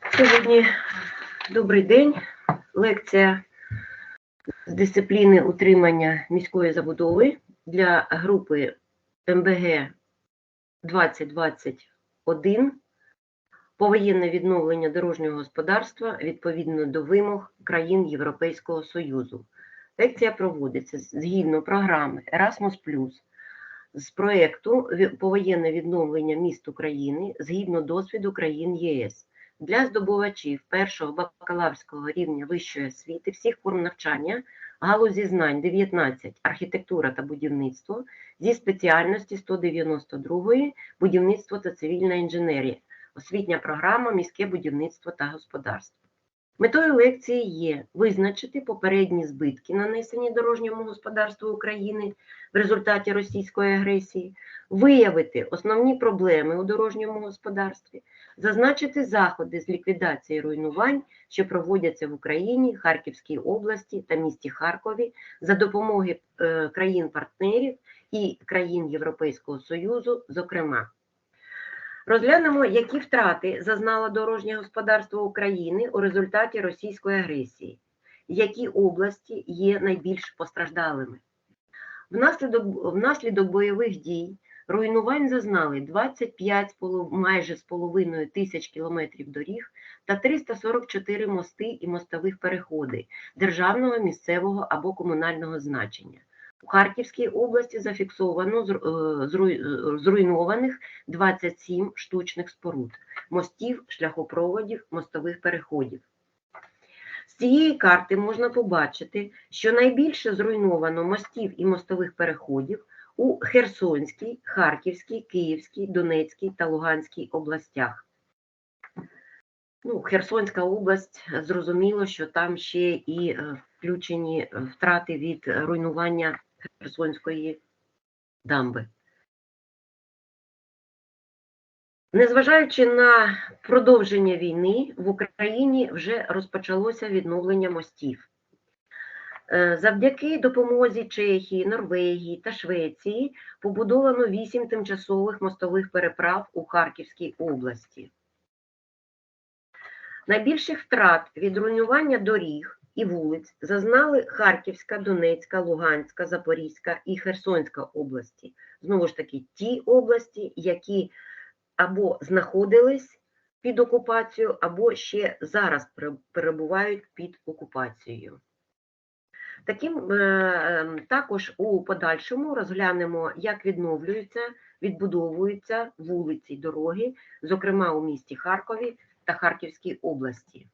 Сьогодні добрий день. Лекція з дисципліни утримання міської забудови для групи МБГ 2021 повоєнне відновлення дорожнього господарства відповідно до вимог країн Європейського Союзу. Лекція проводиться згідно програми Erasmus+, з проєкту Повоєнне відновлення міст України згідно досвіду країн ЄС для здобувачів першого бакалаврського рівня вищої освіти всіх форм навчання галузі знань 19 архітектура та будівництво зі спеціальності 192 будівництво та цивільна інженерія, освітня програма міське будівництво та господарство. Метою лекції є визначити попередні збитки, нанесені дорожньому господарству України в результаті російської агресії, виявити основні проблеми у дорожньому господарстві, зазначити заходи з ліквідації руйнувань, що проводяться в Україні, Харківській області та місті Харкові за допомоги е, країн-партнерів і країн Європейського Союзу, зокрема. Розглянемо, які втрати зазнало дорожнє господарство України у результаті російської агресії, які області є найбільш постраждалими. Внаслідок, внаслідок бойових дій руйнувань зазнали 25 з майже з половиною тисяч кілометрів доріг та 344 мости і мостових переходи державного, місцевого або комунального значення. У Харківській області зафіксовано е, е, зруйнованих 27 штучних споруд, мостів, шляхопроводів, мостових переходів. З цієї карти можна побачити, що найбільше зруйновано мостів і мостових переходів у Херсонській, Харківській, Київській, Донецькій та Луганській областях. Ну, Херсонська область, зрозуміло, що там ще і е, включені втрати від руйнування Херсонської дамби. Незважаючи на продовження війни, в Україні вже розпочалося відновлення мостів. Е, Завдяки допомозі Чехії, Норвегії та Швеції побудовано вісім тимчасових мостових переправ у Харківській області. Найбільших втрат від руйнування доріг і вулиць зазнали Харківська, Донецька, Луганська, Запорізька і Херсонська області. Знову ж таки, ті області, які або знаходились під окупацією, або ще зараз перебувають під окупацією. Таким е, ем, також у подальшому розглянемо, як відновлюються, відбудовуються вулиці дороги, зокрема у місті Харкові та Харківській області.